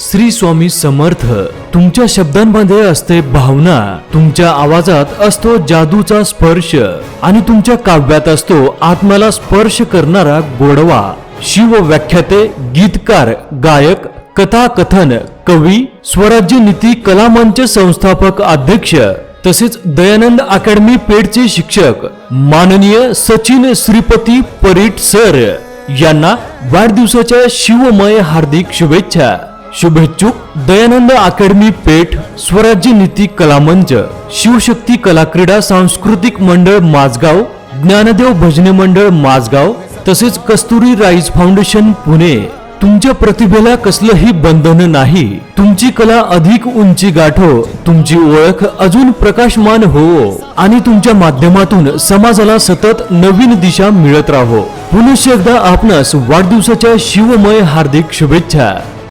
श्री स्वामी समर्थ तुमच्या शब्दांमध्ये असते भावना. तुमच्या आवाजात असतो जादूचा स्पर्श आणि तुमच्या काव्यात असतो आत्म्याला स्पर्श करणारा गोडवा. शिव व्याख्याते गीतकार गायक कथाकथन कवी स्वराज्य नीती कलामंच संस्थापक अध्यक्ष तसेच दयानंद अकॅडमी पेडचे शिक्षक माननीय सचिन श्रीपती परीट सर यांना वाढदिवसाच्या शिवमय हार्दिक शुभेच्छा. शुभेच्छुक दयानंद अकॅडमी पेठ स्वराज्य नीती कलामंच शिवशक्ती कलाक्रीडा सांस्कृतिक मंडळ माझगाव ज्ञानदेव भजने मंडळ माझगाव तसेच कस्तुरी राईज फाउंडेशन पुणे. तुमच्या प्रतिभेला कसलंही बंधन नाही. तुमची कला अधिक उंची गाठो. तुमची ओळख अजून प्रकाशमान हो. आणि तुमच्या माध्यमातून समाजाला सतत नवीन दिशा मिळत राहो. पुनश्च एकदा आपणास वाढदिवसाच्या शिवमय हार्दिक शुभेच्छा.